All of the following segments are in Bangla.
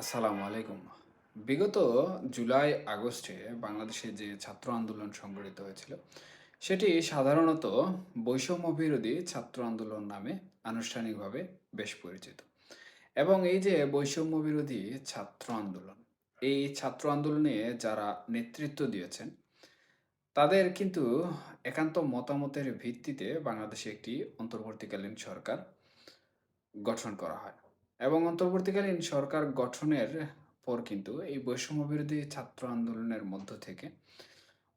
আসসালামু আলাইকুম। বিগত জুলাই আগস্টে বাংলাদেশে যে ছাত্র আন্দোলন সংগঠিত হয়েছিল, সেটি সাধারণত বৈষম্য বিরোধী ছাত্র আন্দোলন নামে আনুষ্ঠানিকভাবে বেশ পরিচিত। এবং এই যে বৈষম্য বিরোধী ছাত্র আন্দোলন, এই ছাত্র আন্দোলনে যারা নেতৃত্ব দিয়েছেন, তাদের কিন্তু একান্ত মতামতের ভিত্তিতে বাংলাদেশে একটি অন্তর্বর্তীকালীন সরকার গঠন করা হয়। এবং অন্তর্বর্তীকালীন সরকার গঠনের পর কিন্তু এই বৈষম্য বিরোধী ছাত্র আন্দোলনের মধ্য থেকে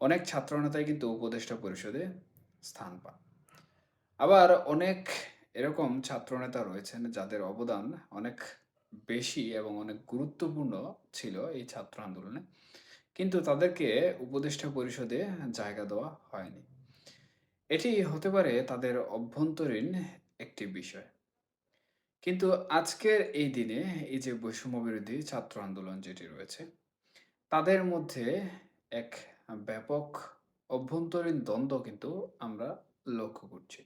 অনেক ছাত্রনেতাই কিন্তু উপদেষ্টা পরিষদে স্থান পান। আবার অনেক এরকম ছাত্রনেতা রয়েছেন যাদের অবদান অনেক বেশি এবং অনেক গুরুত্বপূর্ণ ছিল এই ছাত্র আন্দোলনে। কিন্তু তাদেরকে উপদেষ্টা পরিষদে জায়গা দেওয়া হয়নি। এটি হতে পারে তাদের অভ্যন্তরীণ একটি বিষয়। কিন্তু আজকের এই দিনে এই যে বৈষম্য বিরোধী ছাত্র আন্দোলন যেটি রয়েছে, তাদের মধ্যে এক ব্যাপক অভ্যন্তরীণ দ্বন্দ্ব কিন্তু আমরা লক্ষ্য করছি।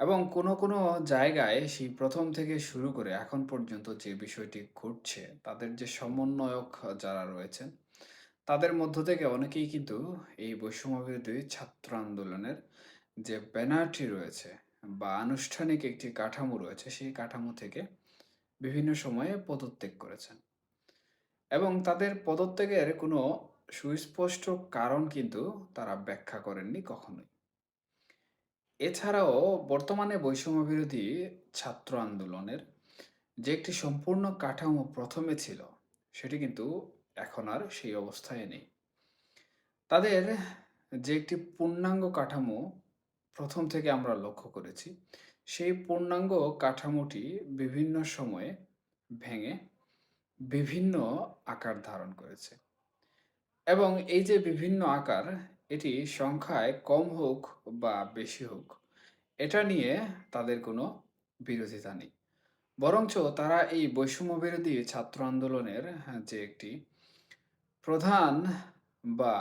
এবং কোনো, কোনো জায়গায় সেই প্রথম থেকে শুরু করে এখন পর্যন্ত যে বিষয়টি ঘটছে, তাদের যে সমন্বয়ক যারা রয়েছেন, তাদের মধ্য থেকে অনেকেই কিন্তু এই বৈষম্য বিরোধী ছাত্র আন্দোলনের যে ব্যানারটি রয়েছে বা আনুষ্ঠানিক একটি কাঠামো রয়েছে, সেই কাঠামো থেকে বিভিন্ন সময়ে পদত্যাগ করেছেন। এবং তাদের পদত্যাগের কোনো সুস্পষ্ট কারণ কিন্তু তারা ব্যাখ্যা করেননি কখনোই। এছাড়াও বর্তমানে বৈষম্য বিরোধী ছাত্র আন্দোলনের যে একটি সম্পূর্ণ কাঠামো প্রথমে ছিল, সেটি কিন্তু এখন আর সেই অবস্থায় নেই। তাদের যে একটি পূর্ণাঙ্গ কাঠামো প্রথম থেকে আমরা লক্ষ্য করেছি, সেই পূর্ণাঙ্গ কাঠামোটি বিভিন্ন সময়ে ভেঙে বিভিন্ন আকার ধারণ করেছে। এবং এই যে বিভিন্ন আকার, এটি সংখ্যায় কম হোক বা বেশি হোক, এটা নিয়ে তাদের কোনো বিরোধিতা নেই। বরঞ্চ তারা এই বৈষম্য বিরোধী ছাত্র আন্দোলনের যে একটি প্রধান বা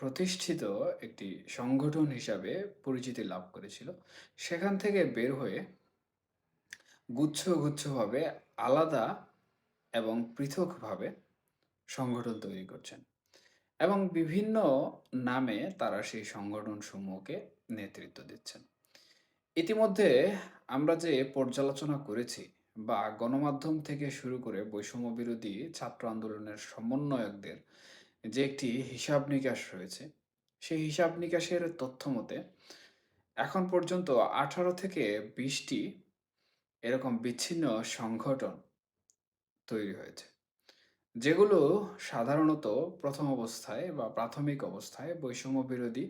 প্রতিষ্ঠিত একটি সংগঠন হিসাবে পরিচিতি লাভ করেছিল। সেখান থেকে বের হয়ে গুচ্ছ, গুচ্ছভাবে আলাদা এবং পৃথকভাবে সংগঠন তৈরি করছেন। এবং বিভিন্ন নামে তারা সেই সংগঠনসমূহকে নেতৃত্ব দিচ্ছেন। ইতিমধ্যে আমরা যে পর্যালোচনা করেছি বা গণমাধ্যম থেকে শুরু করে বৈষম্য বিরোধী ছাত্র আন্দোলনের সমন্বয়কদের যে একটি হিসাব নিকাশ রয়েছে, সেই হিসাব নিকাশের তথ্য মতে এখন পর্যন্ত আঠারো থেকে বিশটি এরকম বিচ্ছিন্ন সংগঠন তৈরি হয়েছে। যেগুলো সাধারণত প্রথম অবস্থায় বা প্রাথমিক অবস্থায় বৈষম্য বিরোধী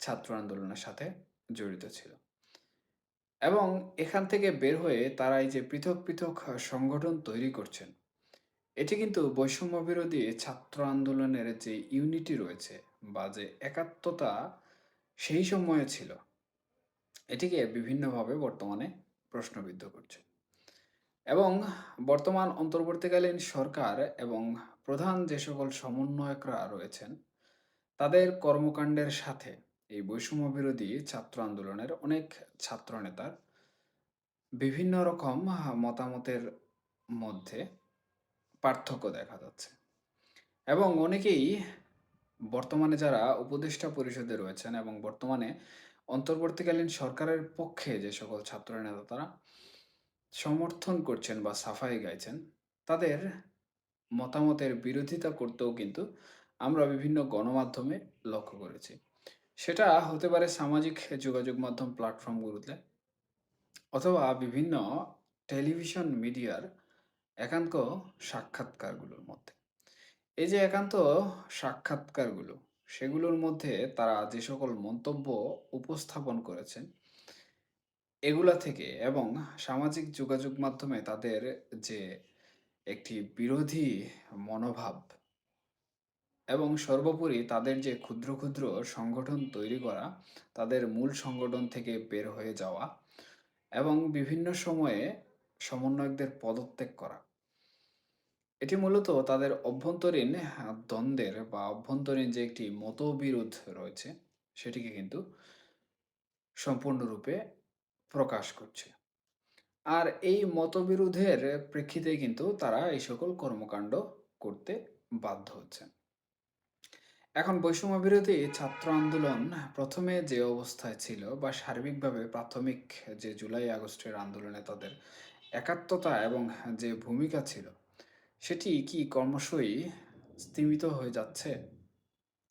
ছাত্র আন্দোলনের সাথে জড়িত ছিল। এবং এখান থেকে বের হয়ে তারা এই যে পৃথক, পৃথক সংগঠন তৈরি করছেন, এটি কিন্তু বৈষম্য বিরোধী ছাত্র আন্দোলনের যে ইউনিটি রয়েছে বা যে একাত্মতা সেই সময়ে ছিল, এটিকে বিভিন্নভাবে বর্তমানে প্রশ্নবিদ্ধ করছে। এবং বর্তমান অন্তর্বর্তীকালীন সরকার এবং প্রধান যে সকল সমন্বয়করা রয়েছেন, তাদের কর্মকাণ্ডের সাথে এই বৈষম্য বিরোধী ছাত্র আন্দোলনের অনেক ছাত্রনেতার বিভিন্ন রকম মতামতের মধ্যে পার্থক্য দেখা যাচ্ছে। এবং অনেকেই বর্তমানে যারা উপদেষ্টা পরিষদে রয়েছেন এবং বর্তমানে অন্তর্বর্তীকালীন সরকারের পক্ষে যে সকল ছাত্র নেতা তারা সমর্থন করছেন বা সাফাই গাইছেন, তাদের মতামতের বিরোধিতা করতেও কিন্তু আমরা বিভিন্ন গণমাধ্যমে লক্ষ্য করেছি। সেটা হতে পারে সামাজিক যোগাযোগ মাধ্যম প্ল্যাটফর্মগুলোতে অথবা বিভিন্ন টেলিভিশন মিডিয়ার একান্ত সাক্ষাৎকারগুলোর মধ্যে। এই যে একান্ত সাক্ষাৎকারগুলো, সেগুলোর মধ্যে তারা যে সকল মন্তব্য উপস্থাপন করেছেন, এগুলা থেকে এবং সামাজিক যোগাযোগ মাধ্যমে তাদের যে একটি বিরোধী মনোভাব এবং সর্বোপরি তাদের যে ক্ষুদ্র, ক্ষুদ্র সংগঠন তৈরি করা, তাদের মূল সংগঠন থেকে বের হয়ে যাওয়া এবং বিভিন্ন সময়ে সমন্বয়কদের পদত্যাগ করা। এটি মূলত তাদের অভ্যন্তরীণ দ্বন্দ্বের বা অভ্যন্তরীণ যে একটি মতবিরোধ রয়েছে, সেটিকে কিন্তু সম্পূর্ণরূপে প্রকাশ করছে। আর এই মতবিরোধের প্রেক্ষিতে কিন্তু তারা এই সকল কর্মকাণ্ড করতে বাধ্য হচ্ছেন। এখন বৈষম্য বিরোধী ছাত্র আন্দোলন প্রথমে যে অবস্থায় ছিল বা সার্বিকভাবে প্রাথমিক যে জুলাই আগস্টের আন্দোলনে তাদের একাত্মতা এবং যে ভূমিকা ছিল সেটি কি ক্রমশই স্তিমিত হয়ে যাচ্ছে?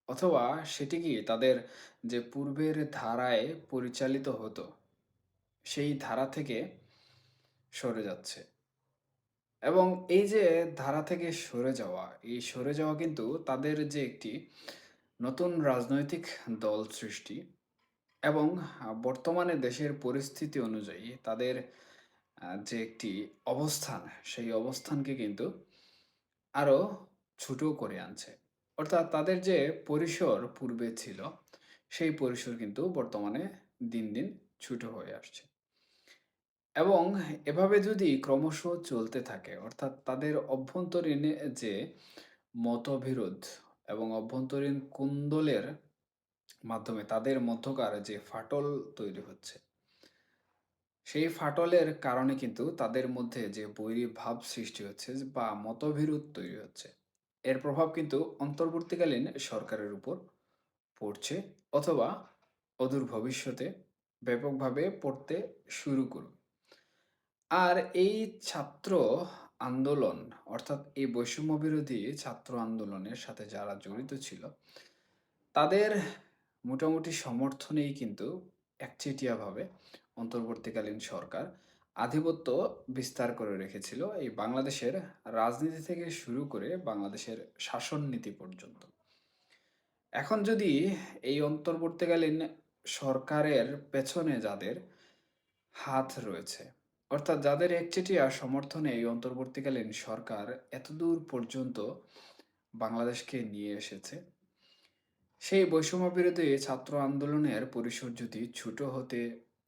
অথবা সেটি কি তাদের যে পূর্বের ধারায় পরিচালিত হতো, সেই ধারা থেকে সরে যাচ্ছে? এবং এই যে ধারা থেকে সরে যাওয়া, এই সরে যাওয়া কিন্তু তাদের যে একটি নতুন রাজনৈতিক দল সৃষ্টি এবং বর্তমানে দেশের পরিস্থিতি অনুযায়ী তাদের যে একটি অবস্থান, সেই অবস্থানকে কিন্তু আরও ছোট করে আনছে। অর্থাৎ তাদের যে পরিসর পূর্বে ছিল, সেই পরিসর কিন্তু বর্তমানে দিন দিন ছোট হয়ে আসছে। এবং এভাবে যদি ক্রমশ চলতে থাকে, অর্থাৎ তাদের অভ্যন্তরীণ যে মতবিরোধ এবং অভ্যন্তরীণ কুন্দলের মাধ্যমে তাদের মধ্যকার যে ফাটল তৈরি হচ্ছে সেই ফাটলের কারণে কিন্তু তাদের মধ্যে যে বৈরী ভাব সৃষ্টি হচ্ছে বা মতবিরোধ তৈরি হচ্ছে, এর প্রভাব কিন্তু অন্তর্বর্তীকালীন সরকারের উপর পড়ছে অথবা অদূর ভবিষ্যতে ব্যাপকভাবে পড়তে শুরু করবে। আর এই ছাত্র আন্দোলন অর্থাৎ এই বৈষম্য বিরোধী ছাত্র আন্দোলনের সাথে যারা জড়িত ছিল, তাদের মোটামুটি সমর্থনেই কিন্তু একচেটিয়াভাবে অন্তর্বর্তীকালীন সরকার আধিপত্য বিস্তার করে রেখেছিল এই বাংলাদেশের রাজনীতি থেকে শুরু করে বাংলাদেশের শাসন নীতি পর্যন্ত। এখন যদি এই অন্তর্বর্তীকালীন সরকারের পেছনে যাদের হাত রয়েছে, অর্থাৎ যাদের একচেটিয়া সমর্থনে এই অন্তর্বর্তীকালীন সরকার এতদূর পর্যন্ত বাংলাদেশকে নিয়ে এসেছে, সেই বৈষম্য বিরোধী ছাত্র আন্দোলনের পরিসর যদি ছোট হতে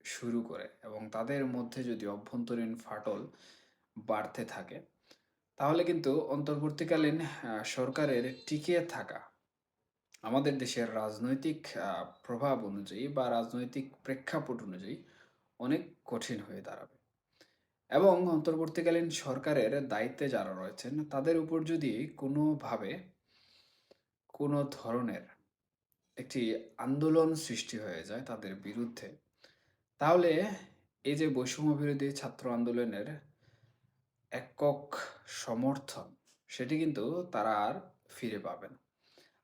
শুরু করে এবং তাদের মধ্যে যদি অভ্যন্তরীণ ফাটল বাড়তে থাকে, তাহলে কিন্তু অন্তর্বর্তীকালীন সরকারের টিকে থাকা আমাদের দেশের রাজনৈতিক প্রভাব অনুযায়ী বা রাজনৈতিক প্রেক্ষাপট অনুযায়ী অনেক কঠিন হয়ে দাঁড়াবে। এবং অন্তর্বর্তীকালীন সরকারের দায়িত্বে যারা রয়েছেন, তাদের উপর যদি কোনোভাবে কোনো ধরনের একটি আন্দোলন সৃষ্টি হয়ে যায় তাদের বিরুদ্ধে তাহলে এই যে বৈষম্য বিরোধী ছাত্র আন্দোলনের একক সমর্থন, সেটি কিন্তু তারা আর ফিরে পাবে না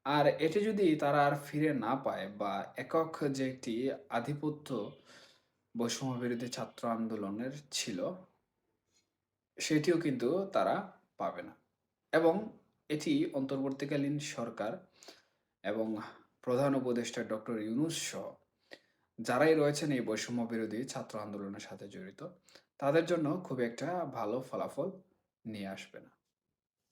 আর এটি যদি তারা আর ফিরে না পায় বা একক যে একটি আধিপত্য বৈষম্য বিরোধী ছাত্র আন্দোলনের ছিল, সেটিও কিন্তু তারা পাবে না। এবং এটি অন্তর্বর্তীকালীন সরকার এবং প্রধান উপদেষ্টা ডক্টর ইউনুস সহ যারাই রয়েছেন এই বৈষম্য বিরোধী ছাত্র আন্দোলনের সাথে জড়িত, তাদের জন্য খুব একটা ভালো ফলাফল নিয়ে আসবে না।